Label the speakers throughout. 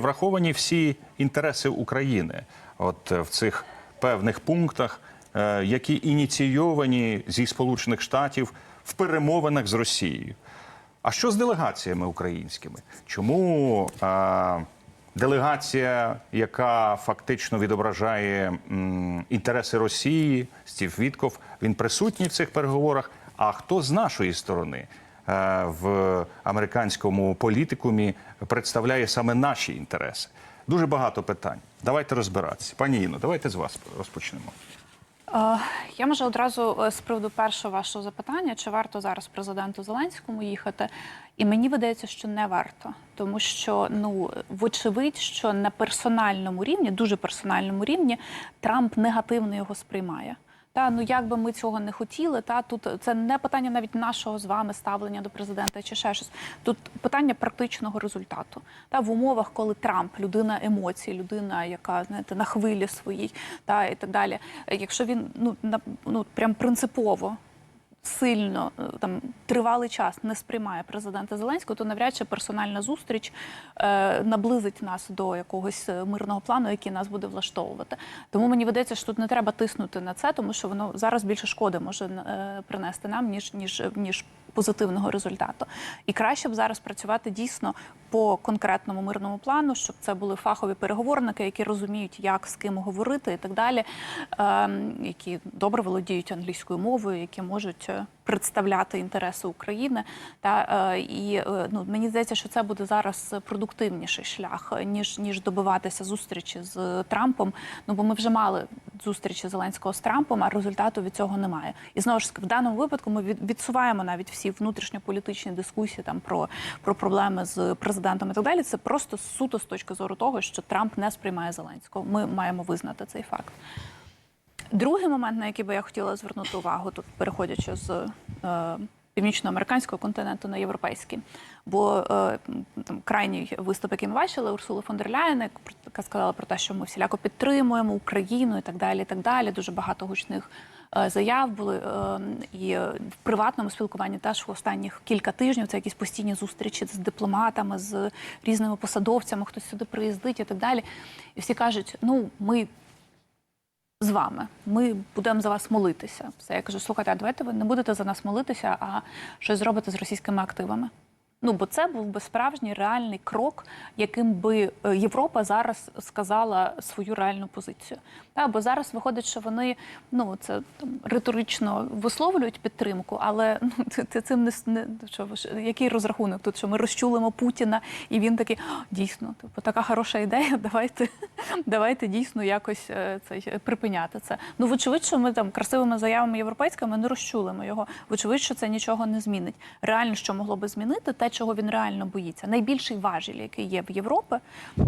Speaker 1: враховані всі інтереси України, от е, в цих певних пунктах, е, які ініційовані зі Сполучених Штатів в перемовинах з Росією. А що з делегаціями українськими? Чому е, делегація, яка фактично відображає м, інтереси Росії, Стів Вітков, він присутній в цих переговорах? А хто з нашої сторони в американському політикумі представляє саме наші інтереси? Дуже багато питань. Давайте розбиратися. Пані Іно, давайте з вас розпочнемо.
Speaker 2: Я може одразу е, з приводу першого вашого запитання, чи варто зараз президенту Зеленському їхати? І мені видається, що не варто, тому що ну вочевидь, що на персональному рівні, дуже персональному рівні, Трамп негативно його сприймає. Та ну як би ми цього не хотіли, та тут це не питання навіть нашого з вами ставлення до президента чи ще щось. Тут питання практичного результату. Та в умовах, коли Трамп людина емоцій, людина, яка знаєте, на хвилі своїй, та і так далі. Якщо він ну на ну прям принципово. Сильно е, там тривалий час не сприймає президента Зеленського, то навряд чи персональна зустріч е, наблизить нас до якогось е, мирного плану, який нас буде влаштовувати. Тому мені видається, що тут не треба тиснути на це, тому що воно зараз більше шкоди може е, принести нам ніж ніж ніж позитивного результату. І краще б зараз працювати дійсно по конкретному мирному плану, щоб це були фахові переговорники, які розуміють, як з ким говорити і так далі, ем, які добре володіють англійською мовою, які можуть е, представляти інтереси України. Та е, і е, ну мені здається, що це буде зараз продуктивніший шлях ніж ніж добиватися зустрічі з Трампом. Ну бо ми вже мали зустрічі Зеленського з Трампом, а результату від цього немає. І знову ж в даному випадку ми відсуваємо навіть всі внутрішньополітичні дискусії там про, про проблеми з президентом і так далі. Це просто суто з точки зору того, що Трамп не сприймає Зеленського. Ми маємо визнати цей факт. Другий момент, на який би я хотіла звернути увагу, тут переходячи з е, північноамериканського континенту на європейський, бо е, там крайній виступ, який ми бачили, Урсули фон дер Ляєн, яка сказала про те, що ми всіляко підтримуємо Україну і так далі. І так далі. Дуже багато гучних е, заяв були е, і в приватному спілкуванні теж в останніх кілька тижнів це якісь постійні зустрічі з дипломатами, з різними посадовцями, хтось сюди приїздить і так далі. І всі кажуть: ну ми з вами. Ми будемо за вас молитися. Все я кажу, слухайте, а давайте ви не будете за нас молитися, а щось зробите з російськими активами. Ну, бо це був би справжній реальний крок, яким би е, Європа зараз сказала свою реальну позицію. Та, бо зараз виходить, що вони ну це там риторично висловлюють підтримку, але ну ти, ти цим не, не що який розрахунок тут, що ми розчулимо Путіна, і він такий дійсно, типу, така хороша ідея. Давайте, давайте дійсно якось е, цей е, припиняти це. Ну, вочевидь, що ми там красивими заявами європейськими не розчулимо його. Вочевидь, що це нічого не змінить. Реально, що могло би змінити, те, чого він реально боїться. Найбільший важіль, який є в Європі,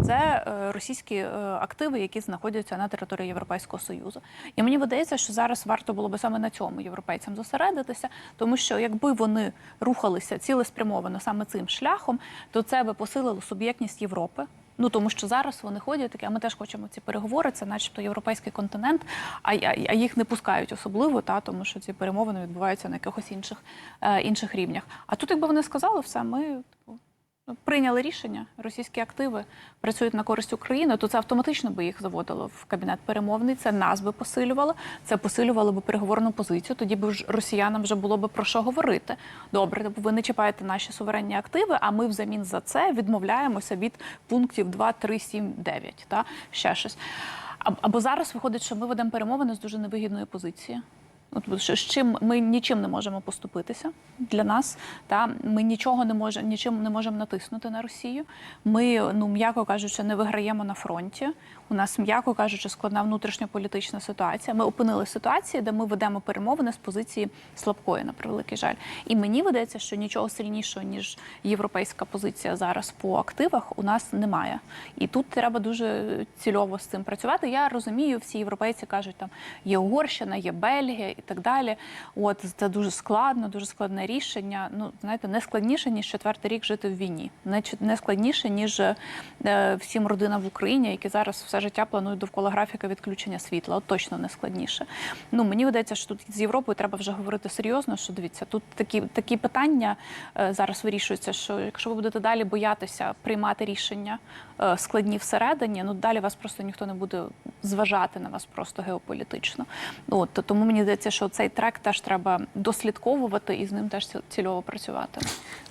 Speaker 2: це е, російські е, активи, які знаходяться на території Європейського союзу. І мені видається, що зараз варто було би саме на цьому європейцям зосередитися, тому що якби вони рухалися цілеспрямовано саме цим шляхом, то це би посилило суб'єктність Європи. Ну тому що зараз вони ходять такі, а ми теж хочемо ці переговори. Це, начебто, європейський континент, а, а, їх не пускають особливо, та тому що ці перемовини відбуваються на якихось інших е, інших рівнях. А тут, якби вони сказали, все, ми типу, прийняли рішення, російські активи працюють на користь України, то це автоматично би їх заводило в кабінет перемовний. Це нас би посилювало, це посилювало би переговорну позицію. Тоді б росіянам вже було би про що говорити. Добре, тобто ви не чіпаєте наші суверенні активи, а ми взамін за це відмовляємося від пунктів 2, 3, 7, 9, та ще щось. Або зараз виходить, що ми ведемо перемовини з дуже невигідної позиції. От з чим ми нічим не можемо поступитися для нас. Та ми нічого не можемо, нічим не можемо натиснути на Росію. Ми, ну м'яко кажучи, не виграємо на фронті. У нас, м'яко кажучи, складна внутрішньополітична ситуація. Ми опинилися в ситуації, де ми ведемо перемовини з позиції слабкої, на превеликий жаль. І мені видається, що нічого сильнішого ніж європейська позиція зараз по активах у нас немає. І тут треба дуже цільово з цим працювати. Я розумію, всі європейці кажуть, там є Угорщина, є Бельгія і так далі. От це дуже складно, дуже складне рішення. Ну знаєте, не складніше ніж четвертий рік жити в війні, не не складніше ніж е, всім родинам в Україні, які зараз все життя планують довкола графіка відключення світла. От точно не складніше. Ну мені видається, що тут з Європою треба вже говорити серйозно. Що дивіться, тут такі такі питання е, зараз вирішуються. Що якщо ви будете далі боятися приймати рішення е, складні всередині, ну далі вас просто ніхто не буде зважати на вас просто геополітично. От то- тому мені здається, що цей трек теж треба дослідковувати і з ним теж цільово працювати.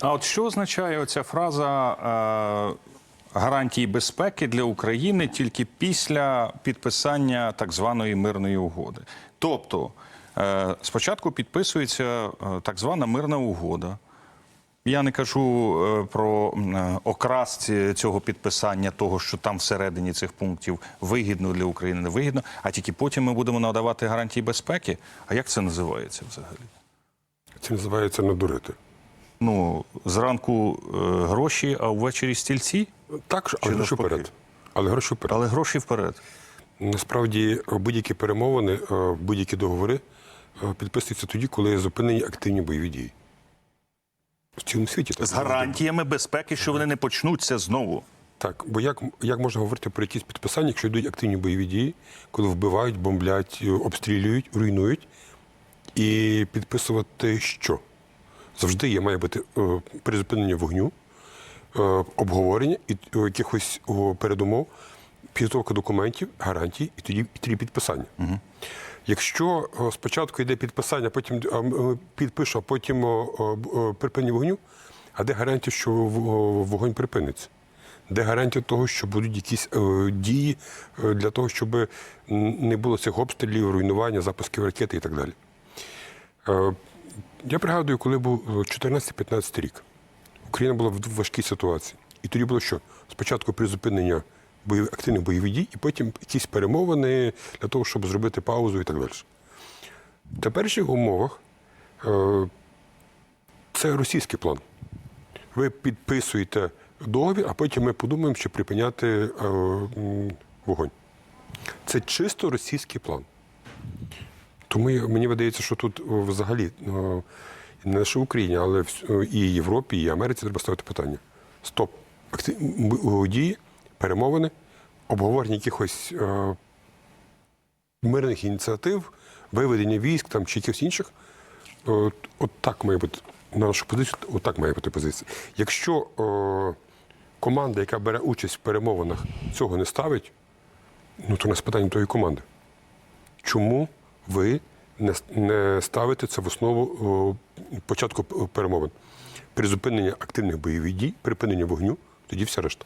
Speaker 1: А от що означає оця фраза е, гарантії безпеки для України тільки після підписання так званої мирної угоди? Тобто е, спочатку підписується е, так звана мирна угода. Я не кажу е, про е, окрас цього підписання, того, що там всередині цих пунктів вигідно для України, не вигідно, а тільки потім ми будемо надавати гарантії безпеки. А як це називається взагалі?
Speaker 3: Це називається надурити.
Speaker 1: Ну, зранку е, гроші, а ввечері стільці,
Speaker 3: Так, але гроші вперед. Але гроші вперед.
Speaker 1: але гроші вперед.
Speaker 3: Насправді будь-які перемовини, будь-які договори підписуються тоді, коли зупинені активні бойові дії. В цілому світі так.
Speaker 1: З гарантіями безпеки, що вони не почнуться знову.
Speaker 3: Так, бо як, як можна говорити про якісь підписання, якщо йдуть активні бойові дії, коли вбивають, бомблять, е, обстрілюють, руйнують, і підписувати що? Завжди є має бути е, призупинення вогню, е, обговорення і е, якихось передумов, підготовка документів, гарантій, і тоді, і тоді підписання. Якщо спочатку йде підписання, потім а, е, підпишу, а потім припинення вогню, а де гарантія, що вогонь припиниться? Де гарантія того, що будуть якісь е, дії е, для того, щоб не було цих обстрілів, руйнування, запусків ракети і так далі? Е, я пригадую, коли був е, 14-15 рік. Україна була в важкій ситуації. І тоді було що? Спочатку призупинення бойов... активних бойових дій, і потім якісь перемовини для того, щоб зробити паузу і так далі. В теперішніх умовах е, це російський план. Ви підписуєте договір, а потім ми подумаємо, чи припиняти е, вогонь. Це чисто російський план. Тому мені видається, що тут взагалі не лише в Україні, але і Європі, і Америці треба ставити питання. Стоп. Дії, перемовини, обговорення якихось е, мирних ініціатив, виведення військ там, чи якихось інших. От, от так має бути. На нашу позицію, от так має бути позиція. Якщо е, команда, яка бере участь в перемовинах, цього не ставить, ну то у нас питання тої команди чому ви не, не ставите це в основу о, початку перемовин? Призупинення активних бойових дій, припинення вогню, тоді вся решта.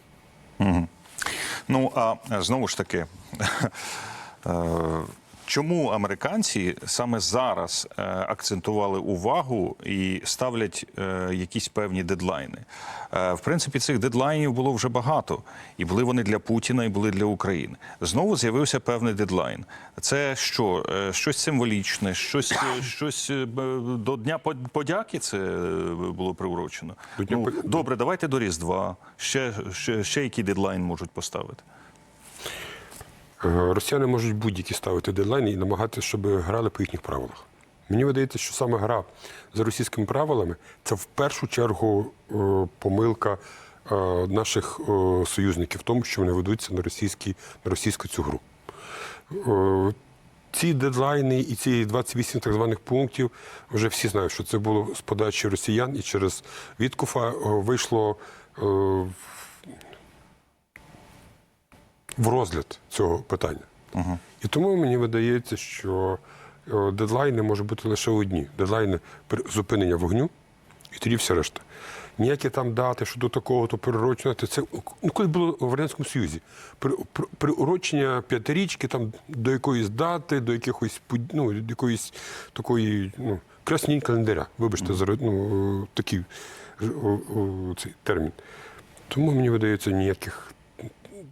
Speaker 1: Ну а знову ж таки, е, чому американці саме зараз е, акцентували увагу і ставлять е, якісь певні дедлайни? Е, В принципі, цих дедлайнів було вже багато, і були вони для Путіна, і були для України. Знову з'явився певний дедлайн. Це що? Щось символічне, щось, щось до Дня подяки це було приурочено. Ну, добре, давайте до Різдва. Ще, ще, ще який дедлайн можуть поставити?
Speaker 3: Е, Росіяни можуть будь-які ставити дедлайни і намагатися, щоб грали по їхніх правилах. Мені видається, що саме гра за російськими правилами це в першу чергу е, помилка е, наших союзників в тому, що вони ведуться на, на російську цю гру. Ці дедлайни і ці 28 так званих пунктів вже всі знають, що це було з подачі росіян і через Віткуфа вийшло в- розгляд цього питання. І тому мені видається, що е, дедлайни можуть бути лише одні: дедлайни зупинення вогню, і тоді все решта. Ніякі там дати, що до такого, то перерочувати. Це ну, коли було в Радянському Союзі. При, при, приурочення п'ятирічки там до якоїсь дати, до якихось ну, до якоїсь такої ну, краснінь календаря. Вибачте, за ну, такий о, о, цей термін. Тому мені видається, ніяких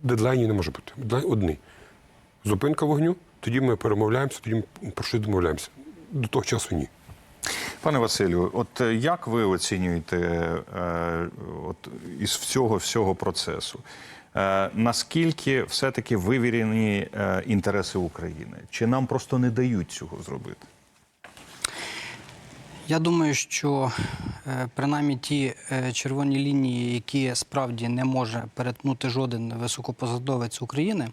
Speaker 3: дедлайнів не може бути. Дедлайн одний. Зупинка вогню, тоді ми перемовляємося, тоді ми про що домовляємося. До того часу ні.
Speaker 1: Пане Василю, от е, як ви оцінюєте е, от, із всього всього процесу? Е, наскільки все-таки вивірені е, інтереси України? Чи нам просто не дають цього зробити?
Speaker 4: Я думаю, що е, принаймні ті е, червоні лінії, які справді не може перетнути жоден високопосадовець України,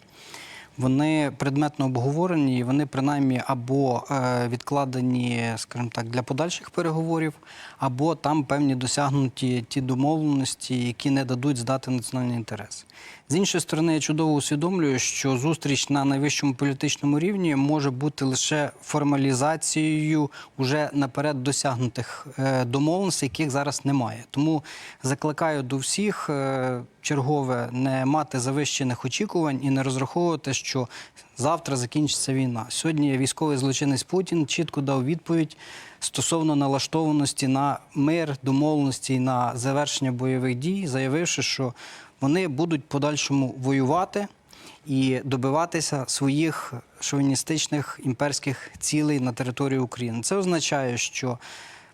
Speaker 4: вони предметно обговорені, і вони принаймні або е, відкладені, скажімо так, для подальших переговорів, або там певні досягнуті ті домовленості, які не дадуть здати національний інтерес. З іншої сторони, я чудово усвідомлюю, що зустріч на найвищому політичному рівні може бути лише формалізацією уже наперед досягнутих е, домовленостей, яких зараз немає. Тому закликаю до всіх е, чергове не мати завищених очікувань і не розраховувати, що завтра закінчиться війна. Сьогодні військовий злочинець Путін чітко дав відповідь стосовно налаштованості на мир, домовленості на завершення бойових дій, заявивши, що вони будуть подальшому воювати і добиватися своїх шовіністичних імперських цілей на території України. Це означає, що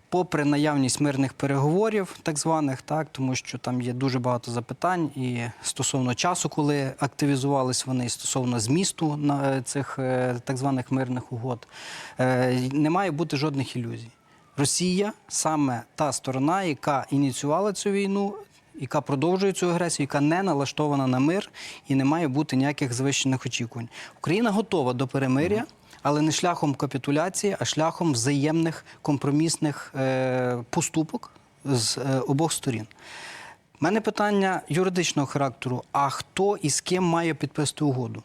Speaker 4: попри наявність мирних переговорів, так званих, так тому що там є дуже багато запитань і стосовно часу, коли активізувались вони, і стосовно змісту на е, цих е, так званих мирних угод, е, не має бути жодних ілюзій. Росія саме та сторона, яка ініціювала цю війну, яка продовжує цю агресію, яка не налаштована на мир і не має бути ніяких завищених очікувань. Україна готова до перемиря, але не шляхом капітуляції, а шляхом взаємних компромісних е, поступок з е, обох сторін. У мене питання юридичного характеру: а хто і з ким має підписати угоду?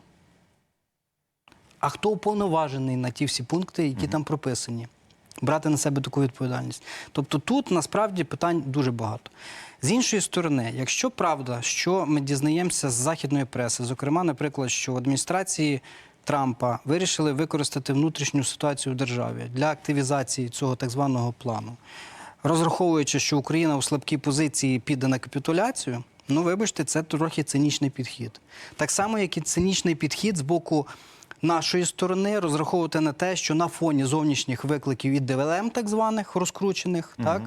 Speaker 4: А хто уповноважений на ті всі пункти, які там прописані? Брати на себе таку відповідальність. Тобто тут насправді питань дуже багато. З іншої сторони, якщо правда, що ми дізнаємося з західної преси, зокрема, наприклад, що в адміністрації Трампа вирішили використати внутрішню ситуацію в державі для активізації цього так званого плану, розраховуючи, що Україна у слабкій позиції піде на капітуляцію, ну вибачте, це трохи цинічний підхід. Так само, як і цинічний підхід з боку нашої сторони розраховувати на те, що на фоні зовнішніх викликів і ДВЛМ, так званих розкручених, так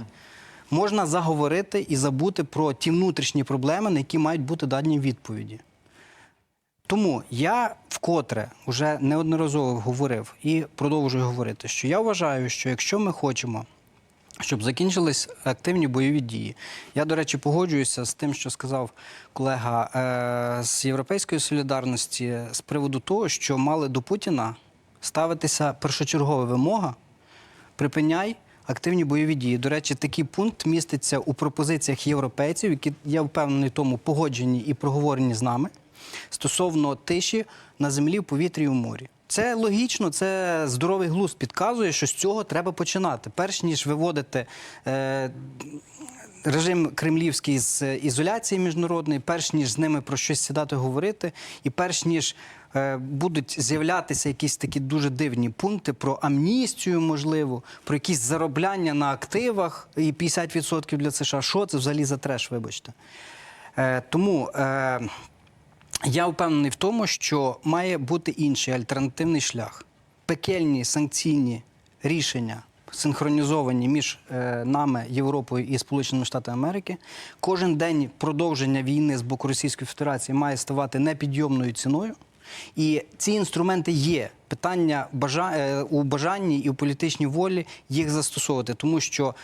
Speaker 4: можна заговорити і забути про ті внутрішні проблеми, на які мають бути дані відповіді. Тому я вкотре вже неодноразово говорив і продовжую говорити, що я вважаю, що якщо ми хочемо, щоб закінчились активні бойові дії, я, до речі, погоджуюся з тим, що сказав колега е, з Європейської солідарності з приводу того, що мали до Путіна ставитися першочергова вимога припиняй активні бойові дії. До речі, такий пункт міститься у пропозиціях європейців, які я впевнений тому погоджені і проговорені з нами стосовно тиші на землі, в повітрі і в морі. Це логічно, це здоровий глузд підказує, що з цього треба починати. Перш ніж виводити е, режим кремлівський з ізоляції міжнародної, перш ніж з ними про щось сідати говорити, і перш ніж е, будуть з'являтися якісь такі дуже дивні пункти про амністію, можливо, про якісь заробляння на активах і 50% для США. Що це взагалі за треш, вибачте. Е, тому е, я впевнений в тому, що має бути інший альтернативний шлях. Пекельні санкційні рішення синхронізовані між е, нами, Європою і Сполученими Штатами Америки. Кожен день продовження війни з боку Російської Федерації має ставати непідйомною ціною. І ці інструменти є. Питання е, у бажанні і у політичній волі їх застосовувати, тому що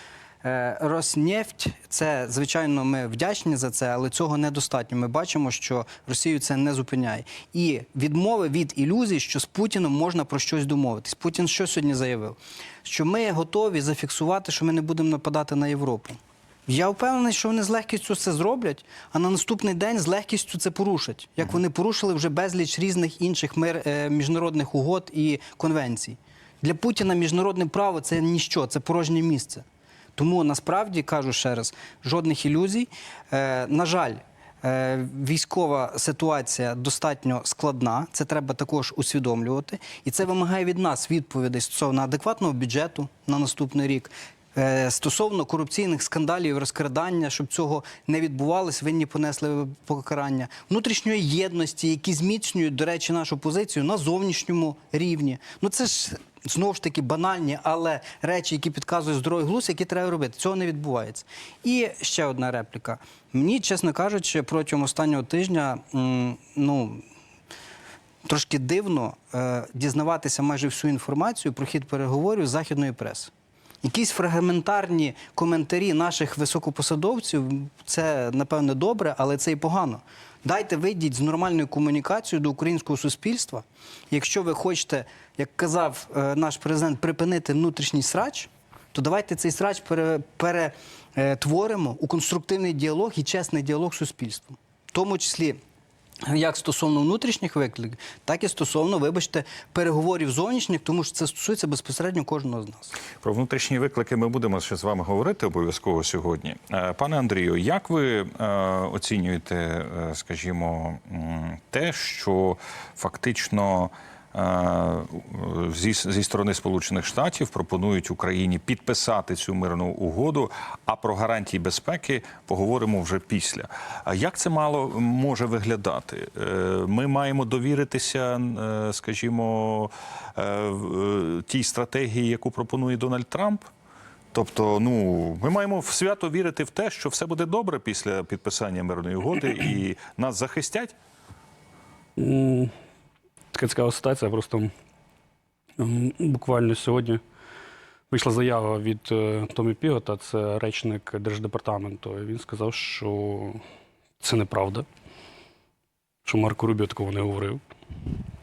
Speaker 4: Роснефть, це звичайно, ми вдячні за це, але цього недостатньо. Ми бачимо, що Росію це не зупиняє. І відмови від ілюзій, що з Путіном можна про щось домовитись. Путін що сьогодні заявив? Що ми готові зафіксувати, що ми не будемо нападати на Європу. Я впевнений, що вони з легкістю це зроблять, а на наступний день з легкістю це порушать, як вони порушили вже безліч різних інших мир, е, міжнародних угод і конвенцій. Для Путіна міжнародне право це ніщо, це порожнє місце. Тому насправді кажу ще раз, жодних ілюзій. Е, на жаль, е, військова ситуація достатньо складна. Це треба також усвідомлювати. І це вимагає від нас відповідей стосовно адекватного бюджету на наступний рік. Е, Стосовно корупційних скандалів, розкрадання, щоб цього не відбувалось, винні понесли покарання, внутрішньої єдності, які зміцнюють, до речі, нашу позицію на зовнішньому рівні. Ну це ж знову ж таки банальні, але речі, які підказують здоровий глузд, які треба робити. Цього не відбувається. І ще одна репліка. Мені, чесно кажучи, протягом останнього тижня, ну. Трошки дивно е, дізнаватися майже всю інформацію про хід переговорів західної преси. Якісь фрагментарні коментарі наших високопосадовців це напевне добре, але це і погано. Дайте вийдіть з нормальною комунікацією до українського суспільства. Якщо ви хочете, як казав е, наш президент, припинити внутрішній срач, то давайте цей срач перетворимо у конструктивний діалог і чесний діалог з суспільством, в тому числі. Як стосовно внутрішніх викликів, так і стосовно, вибачте, переговорів зовнішніх, тому що це стосується безпосередньо кожного з нас.
Speaker 1: Про внутрішні виклики ми будемо ще з вами говорити обов'язково сьогодні. Е, Пане Андрію, як ви е, оцінюєте, е, скажімо, те, що фактично зі, зі сторони Сполучених Штатів пропонують Україні підписати цю мирну угоду, а про гарантії безпеки поговоримо вже після. Як це мало може виглядати? Е, Ми маємо довіритися, е, скажімо, е, е, тій стратегії, яку пропонує Дональд Трамп. Тобто, ну ми маємо в свято вірити в те, що все буде добре після підписання мирної угоди, і нас захистять.
Speaker 5: Така цікава ситуація. Просто буквально сьогодні вийшла заява від е, Томі Пігота, це речник Держдепартаменту. І Він сказав, що це неправда, що Марко Рубіо такого не говорив,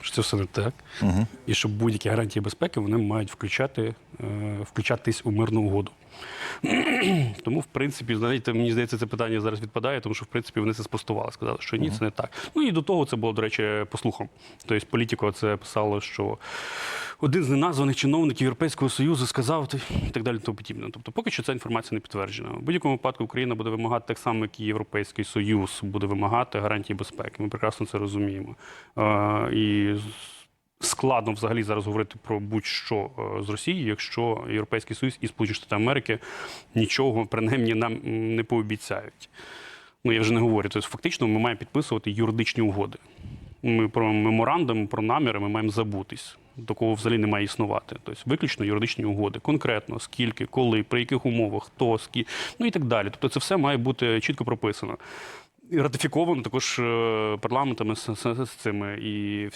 Speaker 5: що це все не так.
Speaker 1: Угу.
Speaker 5: І що будь-які гарантії безпеки вони мають включати, е, включатись у мирну угоду. Тому, в принципі, знаєте, мені здається, це питання зараз відпадає, тому що в принципі вони це спростували, сказали, що ні, це не так. Ну і до того це було, до речі, по слухам. Тобто політико це писало, що один з неназваних чиновників Європейського Союзу сказав і так далі, тому подібне. Тобто, поки що ця інформація не підтверджена. В будь-якому випадку Україна буде вимагати так само, як і Європейський Союз буде вимагати гарантії безпеки. Ми прекрасно це розуміємо. І складно взагалі зараз говорити про будь-що е, з Росією, якщо Європейський Союз і Сполучені Штати Америки нічого принаймні нам не пообіцяють. Ну я вже не говорю. Тобто, фактично, ми маємо підписувати юридичні угоди. Ми про меморандум, про наміри ми маємо забутись. Такого взагалі не має існувати. Тобто виключно юридичні угоди, конкретно скільки, коли, при яких умовах, хто, скі, ну і так далі. Тобто це все має бути чітко прописано. Ратифіковано також е, парламентами з, цими і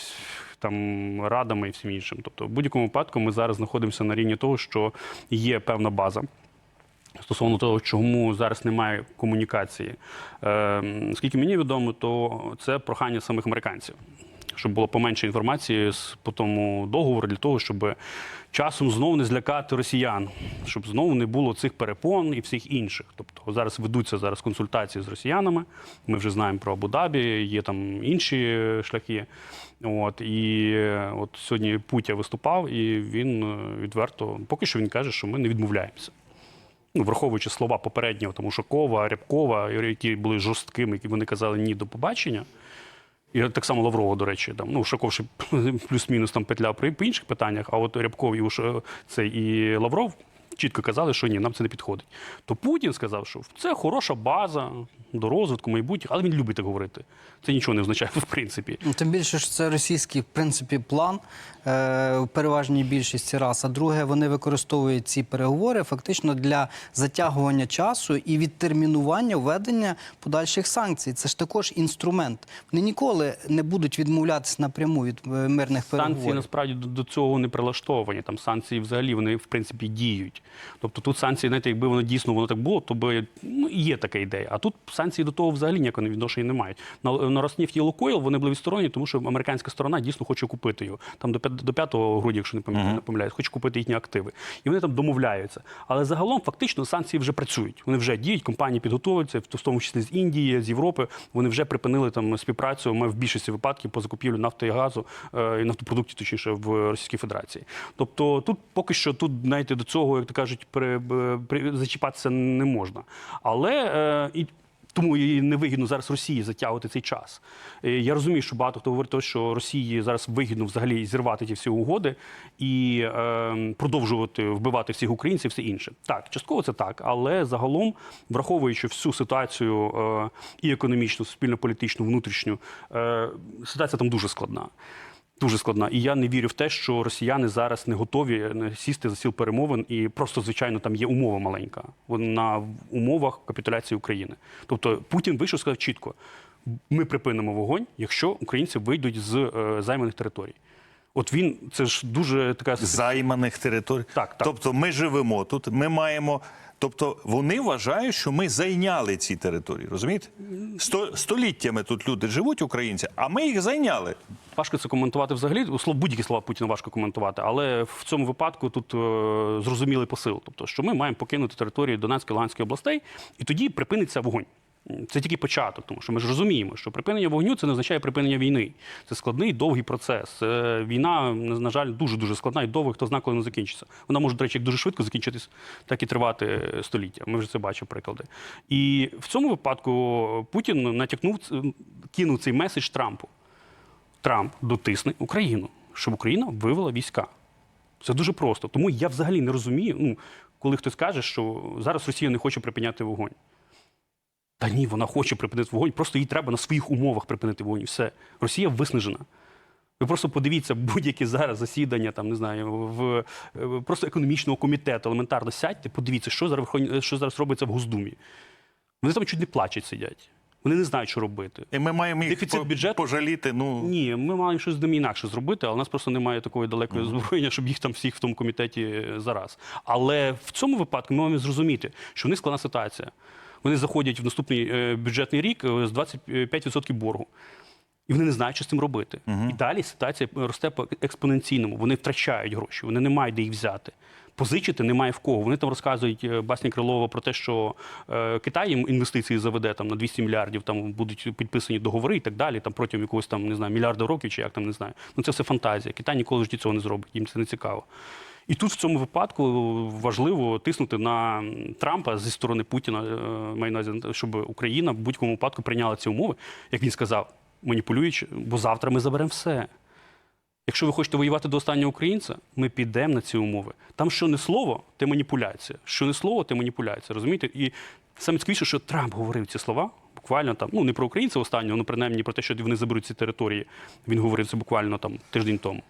Speaker 5: там радами і всім іншим. Тобто, в будь-якому випадку ми зараз знаходимося на рівні того, що є певна база. Стосовно того, чому зараз немає комунікації, е, скільки мені відомо, то це прохання самих американців, щоб було поменше інформації по тому договору для того, щоб часом знову не злякати росіян, щоб знову не було цих перепон і всіх інших. Тобто зараз ведуться зараз консультації з росіянами. Ми вже знаємо про Абу-Дабі, є там інші шляхи. От і от сьогодні Путя виступав, і він е, відверто поки що він каже, що ми не відмовляємося ну, враховуючи слова попереднього, тому що Кова, Рябкова, які були жорсткими, які вони казали ні до побачення. І так само Лаврова, до речі, там, ну, Шаков ще плюс-мінус там петля при інших питаннях, а от Рябков і Уш- цей, і Лавров чітко казали, що ні, нам це не підходить. То Путін сказав, що це хороша база до розвитку майбутнього, але він любить так говорити. Це нічого не означає, в принципі.
Speaker 4: Ну, Тим більше, що це російський в принципі план е, в переважній більшості раз. А друге, вони використовують ці переговори фактично для затягування часу і відтермінування введення подальших санкцій. Це ж також інструмент. Вони ніколи не будуть відмовлятися напряму від е, мирних
Speaker 5: Санкції насправді до цього не прилаштовані. Там санкції взагалі вони в принципі діють. Тобто тут санкції, знаєте, якби воно дійсно воно так було, то би ну є така ідея. А тут санкції до того взагалі ніякого відношення не мають. На, на Роснефть і Лукойл вони були відсторонені, тому що американська сторона дійсно хоче купити його. Там до, п'ят- до 5 грудня, якщо не пам'ятаю, не помиляюсь, хоче купити їхні активи. І вони там домовляються. Але загалом фактично санкції вже працюють. Вони вже діють, компанії підготовуються, в тому числі з Індії, з Європи. Вони вже припинили там співпрацю. Ми в більшості випадків по закупівлю нафти і газу е, і нафтопродуктів, точніше, в Російській Федерації. Тобто тут поки що тут, знаєте, до цього, як кажуть, при, при, зачіпатися не можна. Але е, і. Тому і невигідно зараз Росії затягувати цей час. Е, Я розумію, що багато хто говорить, що Росії зараз вигідно взагалі зірвати ті всі угоди і е, продовжувати вбивати всіх українців, все інше. Так, частково це так, але загалом, враховуючи всю ситуацію е, і економічну, суспільно-політичну, внутрішню, е, ситуація там дуже складна. Дуже складна. І я не вірю в те, що росіяни зараз не готові сісти за стіл перемовин, і просто, звичайно, там є умова маленька на умовах капітуляції України. Тобто Путін вийшов сказав чітко: ми припинимо вогонь, якщо українці вийдуть з е, займаних територій. От він це ж дуже така
Speaker 1: займаних територій.
Speaker 5: Так, так.
Speaker 1: Тобто ми живемо тут, ми маємо. Тобто вони вважають, що ми зайняли ці території. Розумієте? Сто, століттями тут люди живуть, українці, а ми їх зайняли.
Speaker 5: Важко це коментувати взагалі. Слов будь-які слова Путіна важко коментувати, але в цьому випадку тут е, зрозумілий посил. Тобто, що ми маємо покинути територію Донецької Луганської областей, і тоді припиниться вогонь. Це тільки початок, тому що ми ж розуміємо, що припинення вогню це не означає припинення війни. Це складний довгий процес. Е, Війна, на жаль, дуже дуже складна і довга, хто знає, коли вона закінчиться. Вона може, до речі, як дуже швидко закінчитись, так і тривати е, століття. Ми вже це бачимо приклади. І в цьому випадку Путін натякнув кинув цей меседж Трампу. Трамп дотисне Україну, щоб Україна вивела війська. Це дуже просто. Тому я взагалі не розумію, ну, коли хтось каже, що зараз Росія не хоче припиняти вогонь. Та ні, вона хоче припинити вогонь, просто їй треба на своїх умовах припинити вогонь. Все. Росія виснажена. Ви просто подивіться будь-які зараз засідання, там не знаю, в е, просто економічного комітету, елементарно сядьте, подивіться, що зараз, що зараз робиться в Госдумі. Вони там чуть не плачуть сидять. Вони не знають, що робити.
Speaker 1: І ми маємо їх
Speaker 5: Дефіцит
Speaker 1: по-
Speaker 5: бюджету?
Speaker 1: пожаліти. Ну
Speaker 5: Ні, ми маємо щось з ними інакше зробити, але у нас просто немає такої далекої озброєння, щоб їх там всіх в тому комітеті зараз. Але в цьому випадку ми маємо зрозуміти, що в них складна ситуація. Вони заходять в наступний е, бюджетний рік е, з 25% боргу. І вони не знають, що з цим робити. І далі ситуація росте по експоненційному. Вони втрачають гроші, вони не мають де їх взяти. Позичити немає в кого. Вони там розказують е, басні Крилова про те, що е, Китай їм інвестиції заведе там на 200 мільярдів, там будуть підписані договори і так далі, там протягом якогось там не знаю мільярда років чи як там не знаю. Ну це все фантазія. Китай ніколи житті цього не зробить. Їм це не цікаво. І тут в цьому випадку важливо тиснути на Трампа зі сторони Путіна, е, маю щоб Україна в будь-якому випадку прийняла ці умови, як він сказав, маніпулюючи, бо завтра ми заберемо все. Якщо ви хочете воювати до останнього українця, ми підемо на ці умови. Там що не слово, те маніпуляція. Що не слово, те маніпуляція. Розумієте? І саме цікавіше, що Трамп говорив ці слова. Буквально там, ну не про українців останнього, ну принаймні про те, що вони заберуть ці території. Він говорив це буквально там тиждень тому.